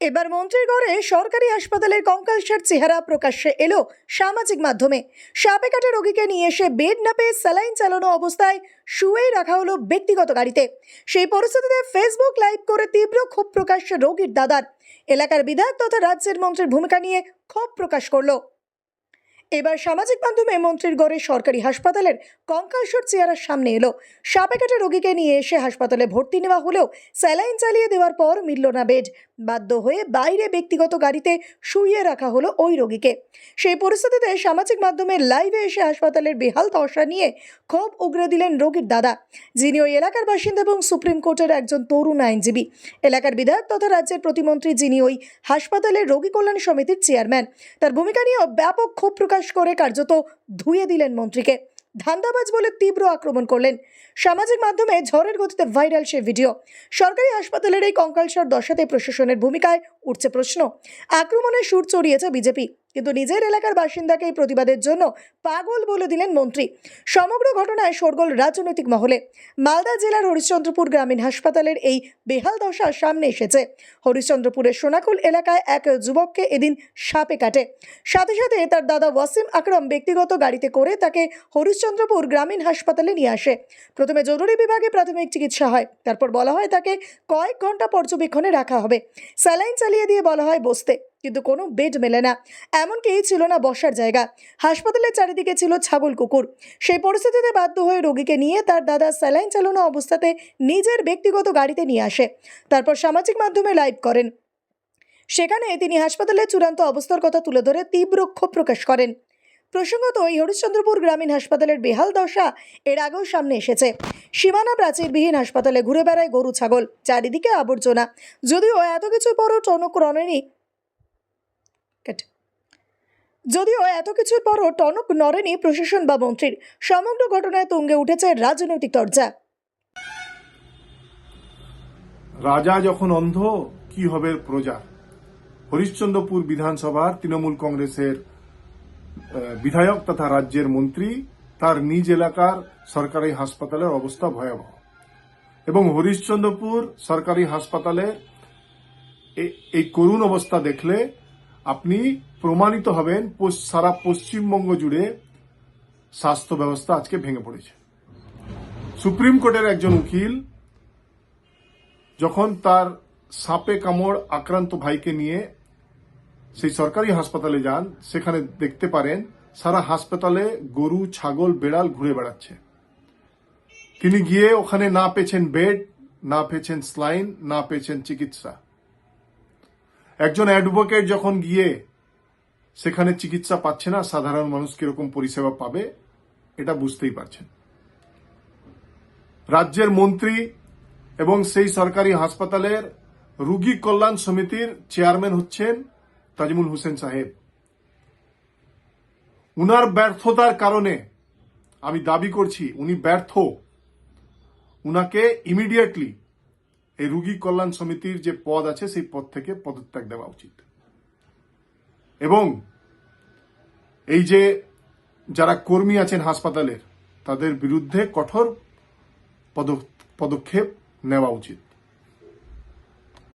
এবার মন্ত্রীর ঘরে সরকারি হাসপাতালের কঙ্কালসার চেহারা প্রকাশ্যে এলো সামাজিক মাধ্যমে। সাপে কাটা রোগীকে নিয়ে এসে বেড না পেয়ে স্যালাইন চালানো অবস্থায় শুয়ে রাখা হলো ব্যক্তিগত গাড়িতে। সেই পরিস্থিতিতে ফেসবুক লাইভ করে তীব্র ক্ষোভ প্রকাশ্যে রোগীর দাদার। এলাকার বিধায়ক তথা রাজ্যের মন্ত্রীর ভূমিকা নিয়ে ক্ষোভ প্রকাশ করল। এবার সামাজিক মাধ্যমে মন্ত্রীর গড়ে সরকারি হাসপাতালের কঙ্কালসর চেয়ারার সামনে এলো। সাপে কাটা রোগীকে নিয়ে এসে হাসপাতালে ভর্তি নেওয়া হলেও স্যালাইন চালিয়ে দেওয়ার পর মিলল না বেড। বাধ্য হয়ে বাইরে ব্যক্তিগত গাড়িতে শুইয়ে রাখা হলো ওই রোগীকে। সেই পরিস্থিতিতে সামাজিক মাধ্যমে লাইভে এসে হাসপাতালের বেহাল দশা নিয়ে ক্ষোভ উগরে দিলেন রোগীর দাদা, যিনি ওই এলাকার বাসিন্দা এবং সুপ্রিম কোর্টের একজন তরুণ আইনজীবী। এলাকার বিধায়ক তথা রাজ্যের প্রতিমন্ত্রী যিনি ওই হাসপাতালের রোগী কল্যাণ সমিতির চেয়ারম্যান। তার ভূমিকা নিয়ে ব্যাপক ক্ষোভ প্রকাশ করে কার্যত ধুয়ে দিলেন মন্ত্রীকে। ধান্দাবাজ বলে তীব্র আক্রমণ করলেন। সামাজিক মাধ্যমে ঝড়ের গতিতে ভাইরাল সে ভিডিও। সরকারি হাসপাতালের এই কঙ্কালসার দশাতে প্রশাসনের ভূমিকায় উঠছে প্রশ্ন। আক্রমণের সুর চড়িয়েছে বিজেপি। কিন্তু নিজের এলাকার বাসিন্দাকে এই প্রতিবাদের জন্য পাগল বলে দিলেন মন্ত্রী। সমগ্র ঘটনায় শোরগোল রাজনৈতিক মহলে। মালদা জেলার হরিশ্চন্দ্রপুর গ্রামীণ হাসপাতালের এই বেহাল দশা সামনে এসেছে। হরিশ্চন্দ্রপুরের সোনাকুল এলাকায় এক যুবককে এদিন সাপে কাটে। সাথে সাথে তার দাদা ওয়াসিম আকরম ব্যক্তিগত গাড়িতে করে তাকে হরিশ্চন্দ্রপুর গ্রামীণ হাসপাতালে নিয়ে আসে। প্রথমে জরুরি বিভাগে প্রাথমিক চিকিৎসা হয়। তারপর বলা হয় তাকে কয়েক ঘণ্টা পর্যবেক্ষণে রাখা হবে। স্যালাইন চালিয়ে দিয়ে বলা হয় বসতে। কিন্তু কোনো বেড মেলে না। এমনকি ছিল না বসার জায়গা। হাসপাতালের চারিদিকে ছিল ছাগল, কুকুর। সেই পরিস্থিতিতে বাধ্য হয়ে রোগীকে নিয়ে তার দাদা স্যালাইন চালানো অবস্থাতে নিজের ব্যক্তিগত গাড়িতে নিয়ে আসে। তারপর সামাজিক মাধ্যমে লাইভ করেন। সেখানে তিনি হাসপাতালের চূড়ান্ত অবস্থার কথা তুলে ধরে তীব্র ক্ষোভ প্রকাশ করেন। প্রসঙ্গত, এই হরিশ্চন্দ্রপুর গ্রামীণ হাসপাতালের বেহাল দশা এর আগেও সামনে এসেছে। সীমানা প্রাচীরবিহীন হাসপাতালে ঘুরে বেড়ায় গরু, ছাগল, চারিদিকে আবর্জনা। যদিও এত কিছুর পরও টনক রণেনি কেটে। যদিও এত কিছুর পরও টনক নড়েনি প্রশাসন বা মন্ত্রীর, সমগ্র ঘটনায় তুঙ্গে উঠেছে রাজনৈতিক চর্চা রাজা যখন অন্ধ, কি হবে প্রজা? হরিশ্চন্দ্রপুর বিধানসভার তৃণমূল কংগ্রেসের বিধায়ক তথা রাজ্যের মন্ত্রী, তার নিজ এলাকার সরকারি হাসপাতালের অবস্থা ভয়াবহ। এবং হরিশ্চন্দ্রপুর সরকারি হাসপাতালে এই করুণ অবস্থা দেখলে আপনি প্রমাণিত হবেন সারা পশ্চিমবঙ্গ জুড়ে স্বাস্থ্য ব্যবস্থা আজকে ভেঙে পড়েছে। সুপ্রিম কোর্টের একজন উকিল যখন তার সাপে কামড় আক্রান্ত ভাইকে নিয়ে সেই সরকারি হাসপাতালে যান, সেখানে দেখতে পারেন সারা হাসপাতালে গরু, ছাগল, বেড়াল ঘুরে বেড়াচ্ছে। তিনি গিয়ে ওখানে না পেয়েছেন বেড, না পেয়েছেন স্লাইন, না পেয়েছেন চিকিৎসা। একজন অ্যাডভোকেট যখন গিয়ে সেখানে চিকিৎসা পাচ্ছে না, সাধারণ মানুষ কীরকম পরিষেবা পাবে, এটা বুঝতেই পারছেন। রাজ্যের মন্ত্রী এবং সেই সরকারি হাসপাতালের রুগী কল্যাণ সমিতির চেয়ারম্যান হচ্ছেন তাজমুল হোসেন সাহেব। উনার ব্যর্থতার কারণে আমি দাবি করছি, উনি ব্যর্থ। উনাকে ইমিডিয়েটলি এই রুগী কল্যাণ সমিতির যে পদ আছে, সেই পদ থেকে পদত্যাগ দেওয়া উচিত। এবং এই যে যারা কর্মী আছেন হাসপাতালের, তাদের বিরুদ্ধে কঠোর পদ- পদক্ষেপ নেওয়া উচিত।